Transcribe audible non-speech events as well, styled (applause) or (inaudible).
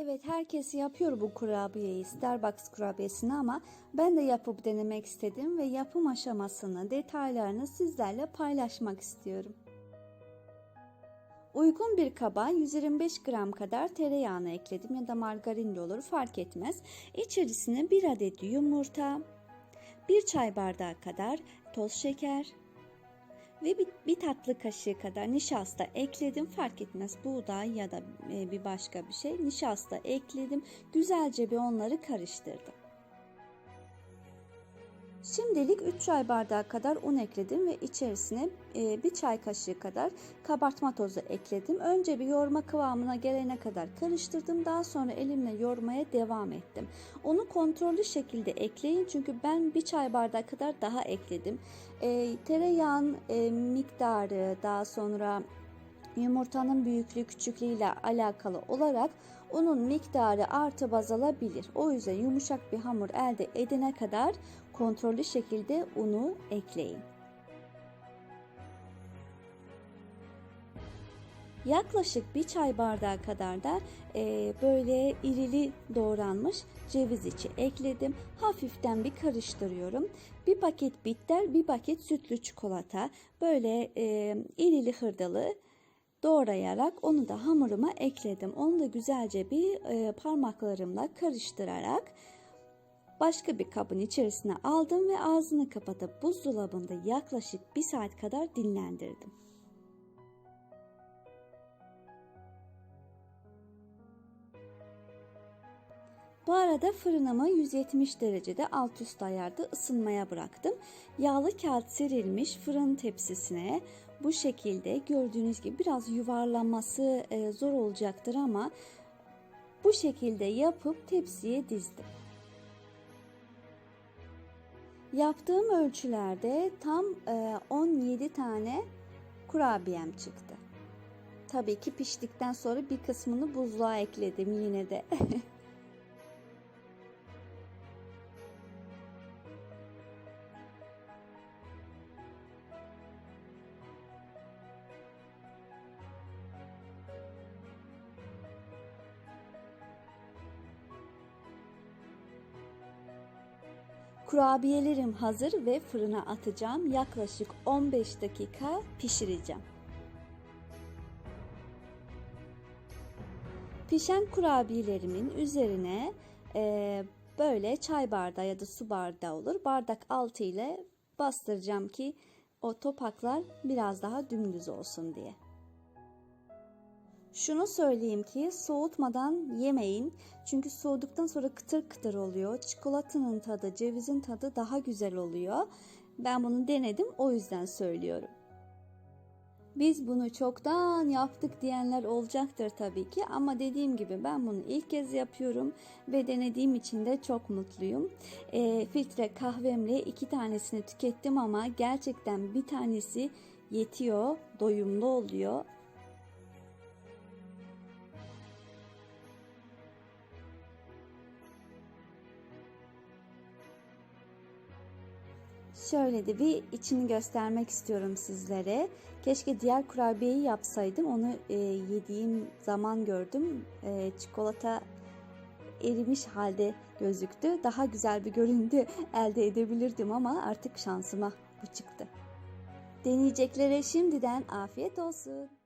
Evet herkes yapıyor bu kurabiyeyi Starbucks kurabiyesini ama ben de yapıp denemek istedim ve yapım aşamasını, detaylarını sizlerle paylaşmak istiyorum. Uygun bir kaba 125 gram kadar tereyağını ekledim ya da margarin de olur fark etmez. İçerisine bir adet yumurta, bir çay bardağı kadar toz şeker, ve bir, bir tatlı kaşığı kadar nişasta ekledim. Fark etmez buğday ya da e, bir başka bir şey. Nişasta ekledim. Güzelce bir onları karıştırdım. Şimdilik 3 çay bardağı kadar un ekledim ve içerisine e, bir çay kaşığı kadar kabartma tozu ekledim. Önce bir yoğurma kıvamına gelene kadar karıştırdım. Daha sonra elimle yoğurmaya devam ettim. Onu kontrollü şekilde ekleyin çünkü ben bir çay bardağı kadar daha ekledim. E, tereyağın e, miktarı daha sonra yumurtanın büyüklüğü küçüklüğü ile alakalı olarak unun miktarı artı baz alabilir. O yüzden yumuşak bir hamur elde edene kadar kontrollü şekilde unu ekleyin. Yaklaşık bir çay bardağı kadar da e, böyle irili doğranmış ceviz içi ekledim. Hafiften bir karıştırıyorum. Bir paket bitter, bir paket sütlü çikolata. Böyle e, irili hırdalı doğrayarak onu da hamuruma ekledim. Onu da güzelce bir e, parmaklarımla karıştırarak başka bir kabın içerisine aldım ve ağzını kapatıp buzdolabında yaklaşık bir saat kadar dinlendirdim. Bu arada fırınımı 170 derecede alt üst ayarda ısınmaya bıraktım. Yağlı kağıt serilmiş fırın tepsisine bu şekilde gördüğünüz gibi biraz yuvarlanması e, zor olacaktır ama bu şekilde yapıp tepsiye dizdim. Yaptığım ölçülerde tam 17 e, tane kurabiyem çıktı. Tabii ki piştikten sonra bir kısmını buzluğa ekledim yine de. (laughs) Kurabiyelerim hazır ve fırına atacağım. Yaklaşık 15 dakika pişireceğim. Pişen kurabiyelerimin üzerine e, böyle çay bardağı ya da su bardağı olur. Bardak altı ile bastıracağım ki o topaklar biraz daha dümdüz olsun diye. Şunu söyleyeyim ki soğutmadan yemeyin. Çünkü soğuduktan sonra kıtır kıtır oluyor. Çikolatanın tadı, cevizin tadı daha güzel oluyor. Ben bunu denedim o yüzden söylüyorum. Biz bunu çoktan yaptık diyenler olacaktır tabii ki ama dediğim gibi ben bunu ilk kez yapıyorum ve denediğim için de çok mutluyum. E, filtre kahvemle iki tanesini tükettim ama gerçekten bir tanesi yetiyor, doyumlu oluyor. Şöyle de bir içini göstermek istiyorum sizlere. Keşke diğer kurabiyeyi yapsaydım. Onu e, yediğim zaman gördüm. E, çikolata erimiş halde gözüktü. Daha güzel bir görüntü (laughs) elde edebilirdim ama artık şansıma bu çıktı. Deneyeceklere şimdiden afiyet olsun.